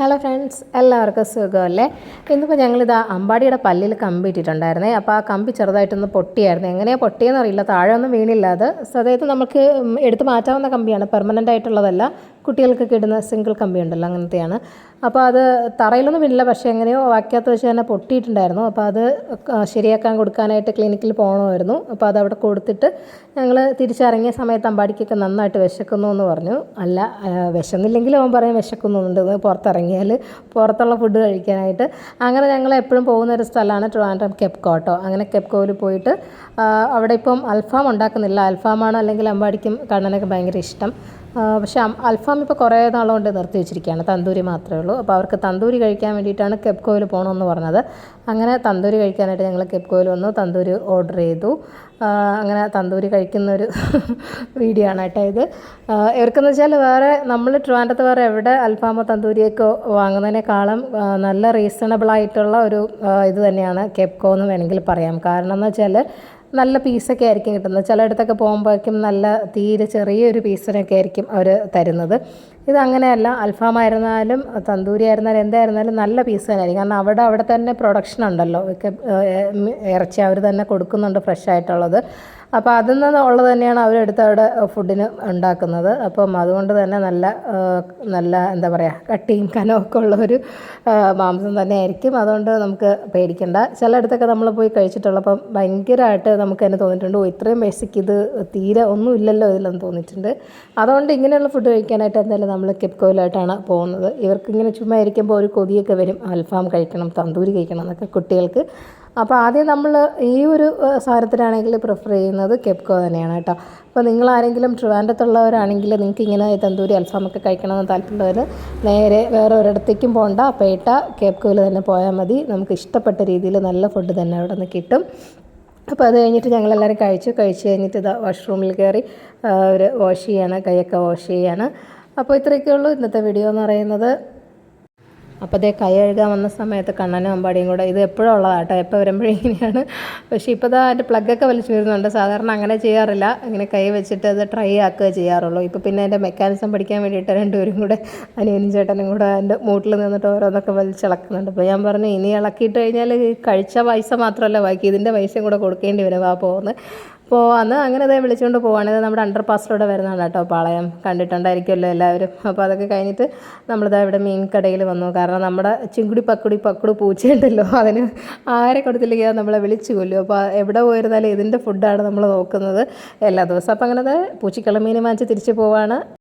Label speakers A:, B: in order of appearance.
A: Hello friends എല്ലാവർക്കും സുഖമല്ലേ? ഇന്നിപ്പോൾ ഞങ്ങളിത് അമ്പാടിയുടെ പല്ലിൽ കമ്പി ഇട്ടിട്ടുണ്ടായിരുന്നേ അപ്പോൾ ആ കമ്പി ചെറുതായിട്ടൊന്ന് പൊട്ടിയായിരുന്നു. എങ്ങനെയാണ് പൊട്ടിയെന്ന് അറിയില്ല. താഴെ ഒന്നും വീണില്ല അത്. സോ അതായത് നമുക്ക് എടുത്ത് മാറ്റാവുന്ന കമ്പിയാണ്. പെർമനന്റ് ആയിട്ടുള്ളതല്ല. കുട്ടികൾക്കൊക്കെ ഇടുന്ന സിംഗിൾ കമ്പി ഉണ്ടല്ലോ അങ്ങനത്തെയാണ്. അപ്പോൾ അത് തറയിലൊന്നും വീണില്ല പക്ഷേ എങ്ങനെയോ വാക്യത്ത് വെച്ച് തന്നെ പൊട്ടിയിട്ടുണ്ടായിരുന്നു. അപ്പോൾ അത് ശരിയാക്കാൻ കൊടുക്കാനായിട്ട് ക്ലിനിക്കിൽ പോകണമായിരുന്നു അപ്പോൾ അത് അവിടെ കൊടുത്തിട്ട് ഞങ്ങൾ തിരിച്ചിറങ്ങിയ സമയത്ത് അമ്പാടിക്കൊക്കെ നന്നായിട്ട് വിശക്കുന്നു എന്ന് പറഞ്ഞു. അല്ല വിശന്നില്ലെങ്കിൽ അവൻ പറയും വിശക്കുന്നുണ്ട് പുറത്തിറങ്ങിയാൽ പുറത്തുള്ള ഫുഡ് കഴിക്കാനായിട്ട്. അങ്ങനെ ഞങ്ങൾ എപ്പോഴും പോകുന്ന ഒരു സ്ഥലമാണ് ട്രിവാൻഡ്രം കെപ്കോട്ടോ. അങ്ങനെ കെപ്കോയിൽ പോയിട്ട് അവിടെ ഇപ്പം അൽഫാം ഉണ്ടാക്കുന്നില്ല. അൽഫാമാണ് അല്ലെങ്കിൽ അമ്പാടിക്കും കണ്ണനൊക്കെ ഭയങ്കര ഇഷ്ടം. പക്ഷേ അൽഫാം ഇപ്പോൾ കുറേ നാളുകൊണ്ട് നിർത്തി വെച്ചിരിക്കുകയാണ്. തന്തൂരി മാത്രമേ ഉള്ളൂ. അപ്പോൾ അവർക്ക് തന്തൂരി കഴിക്കാൻ വേണ്ടിയിട്ടാണ് കെപ്കോയിൽ പോകണമെന്ന് പറഞ്ഞത്. അങ്ങനെ തന്തൂരി കഴിക്കാനായിട്ട് ഞങ്ങൾ കെപ്കോയിൽ വന്നു. തന്തൂരി ഓർഡർ ചെയ്തു. അങ്ങനെ തന്തൂരി കഴിക്കുന്ന ഒരു വീഡിയോ ആണ് കേട്ടോ ഇത്. ഇവർക്കെന്ന് വെച്ചാൽ വേറെ നമ്മൾ ട്രിവാൻഡ്രത്ത് വേറെ എവിടെ അൽഫാമോ തന്തൂരിയൊക്കെ വാങ്ങുന്നതിനേക്കാളും നല്ല റീസണബിൾ ആയിട്ടുള്ള ഒരു ഇത് തന്നെയാണ് കെപ്കോ എന്ന് വേണമെങ്കിൽ പറയാം. കാരണം എന്ന് വെച്ചാൽ നല്ല പീസൊക്കെ ആയിരിക്കും കിട്ടുന്നത്. ചിലയിടത്തൊക്കെ പോകുമ്പോഴേക്കും നല്ല തീരെ ചെറിയൊരു പീസിനൊക്കെ ആയിരിക്കും അവർ തരുന്നത്. ഇതങ്ങനെയല്ല അൽഫാമായിരുന്നാലും തന്തൂരി ആയിരുന്നാലും എന്തായിരുന്നാലും നല്ല പീസ് തന്നെയായിരിക്കും കാരണം അവിടെ അവിടെ തന്നെ പ്രൊഡക്ഷൻ ഉണ്ടല്ലോ. ഒക്കെ ഇറച്ചി അവർ തന്നെ കൊടുക്കുന്നുണ്ട് ഫ്രഷ് ആയിട്ടുള്ളത് അപ്പോൾ അതിൽ നിന്ന് ഉള്ളത് തന്നെയാണ് അവരെടുത്ത് അവിടെ ഫുഡിന് ഉണ്ടാക്കുന്നത്. അപ്പം അതുകൊണ്ട് തന്നെ നല്ല നല്ല എന്താ പറയുക കട്ടിയും കനമൊക്കെ ഉള്ള ഒരു മാംസം തന്നെ ആയിരിക്കും അതുകൊണ്ട് നമുക്ക് പേടിക്കേണ്ട. ചിലയിടത്തൊക്കെ നമ്മൾ പോയി കഴിച്ചിട്ടുള്ളപ്പം ഭയങ്കരമായിട്ട് നമുക്ക് തന്നെ തോന്നിയിട്ടുണ്ട് ഓ ഇത്രയും ബേസിക് ഇത് തീരെ ഒന്നും ഇല്ലല്ലോ ഇതിലെന്ന് തോന്നിയിട്ടുണ്ട്. അതുകൊണ്ട് ഇങ്ങനെയുള്ള ഫുഡ് കഴിക്കാനായിട്ട് എന്തായാലും നമ്മൾ കെപ്കോയിലായിട്ടാണ് പോകുന്നത്. ഇവർക്ക് ഇങ്ങനെ ചുമ്മാ ഇരിക്കുമ്പോൾ ഒരു കൊതിയൊക്കെ വരും. അൽഫാം കഴിക്കണം തന്തൂരി കഴിക്കണം എന്നൊക്കെ കുട്ടികൾക്ക്. അപ്പോൾ ആദ്യം നമ്മൾ ഈ ഒരു സാരത്തിനാണെങ്കിൽ പ്രിഫർ ചെയ്യുന്നത് കെപ്കോ തന്നെയാണ് കേട്ടോ. അപ്പോൾ നിങ്ങൾ ആരെങ്കിലും ട്രിവാൻഡത്തുള്ളവരാണെങ്കിൽ നിങ്ങൾക്ക് ഇങ്ങനെ തന്തൂരി അൽഫാമൊക്കെ കഴിക്കണമെന്ന് താല്പര്യമുള്ളവർ നേരെ വേറെ ഒരിടത്തേക്കും പോകണ്ട പേട്ട കേപ്കോയിൽ തന്നെ പോയാൽ മതി. നമുക്ക് ഇഷ്ടപ്പെട്ട രീതിയിൽ നല്ല ഫുഡ് തന്നെ അവിടെ നിന്ന് കിട്ടും. അപ്പോൾ അത് കഴിഞ്ഞിട്ട് ഞങ്ങളെല്ലാവരും കഴിച്ചു. കഴിച്ച് കഴിഞ്ഞിട്ട് ഇതാ വാഷ്റൂമിൽ കയറി ഒരു വാഷ് ചെയ്യാണ് കൈയൊക്കെ വാഷ് ചെയ്യാണ്. അപ്പോൾ ഇത്രയൊക്കെ ഉള്ളൂ ഇന്നത്തെ വീഡിയോ എന്ന് പറയുന്നത്. അപ്പോൾ അതേ കൈ കഴുകാൻ വന്ന സമയത്ത് കണ്ണനും അമ്പാടിയും കൂടെ ഇത് എപ്പോഴും ഉള്ളതാട്ടോ എപ്പോൾ വരുമ്പോഴും ഇങ്ങനെയാണ്. പക്ഷേ ഇപ്പോൾ ഇതാ അതിന്റെ പ്ലഗൊക്കെ വലിച്ചു വരുന്നുണ്ട്. സാധാരണ അങ്ങനെ ചെയ്യാറില്ല. ഇങ്ങനെ കൈ വെച്ചിട്ട് അത് ട്രൈ ആക്കുക ചെയ്യാറുള്ളൂ. ഇപ്പോൾ പിന്നെ അതിന്റെ മെക്കാനിസം പഠിക്കാൻ വേണ്ടിയിട്ട് രണ്ടുപേരും കൂടെ അനിയനും ചേട്ടനും കൂടെ അതിന്റെ മൂട്ടിൽ നിന്നിട്ട് ഓരോന്നൊക്കെ വലിച്ചിളക്കുന്നുണ്ട് അപ്പോൾ ഞാൻ പറഞ്ഞു ഇനി ഇളക്കിയിട്ട് കഴിഞ്ഞാൽ കഴിച്ച പൈസ മാത്രമല്ല ബാക്കി. ഇതിന്റെ പൈസയും കൂടെ കൊടുക്കേണ്ടി വരും. ആ പോകുന്നത് അന്ന് അങ്ങനെ അതേ വിളിച്ചുകൊണ്ട് പോവാണ്. ഇത് നമ്മുടെ അണ്ടർ പാസിലൂടെ വരുന്നതാണ് കേട്ടോ പാളയം. കണ്ടിട്ടുണ്ടായിരിക്കുമല്ലോ എല്ലാവരും. അപ്പോൾ അതൊക്കെ കഴിഞ്ഞിട്ട് നമ്മളിതാ ഇവിടെ മീൻ കടയിൽ വന്നു. കാരണം നമ്മുടെ ചിങ്കുടി പക്കുടി പക്കുടി പൂച്ചയുണ്ടല്ലോ. അതിന് ആരെ കൊടുത്തില്ലെങ്കിൽ നമ്മളെ വിളിച്ചു കൊല്ലും. അപ്പോൾ എവിടെ പോയിരുന്നാലും ഇതിന്റെ ഫുഡാണ് നമ്മൾ നോക്കുന്നത്. എല്ലാ ദിവസവും. അപ്പോൾ അങ്ങനെ ദേ പൂച്ചിക്കള്ള മീൻ വാങ്ങിച്ച് തിരിച്ചു പോവാണ്.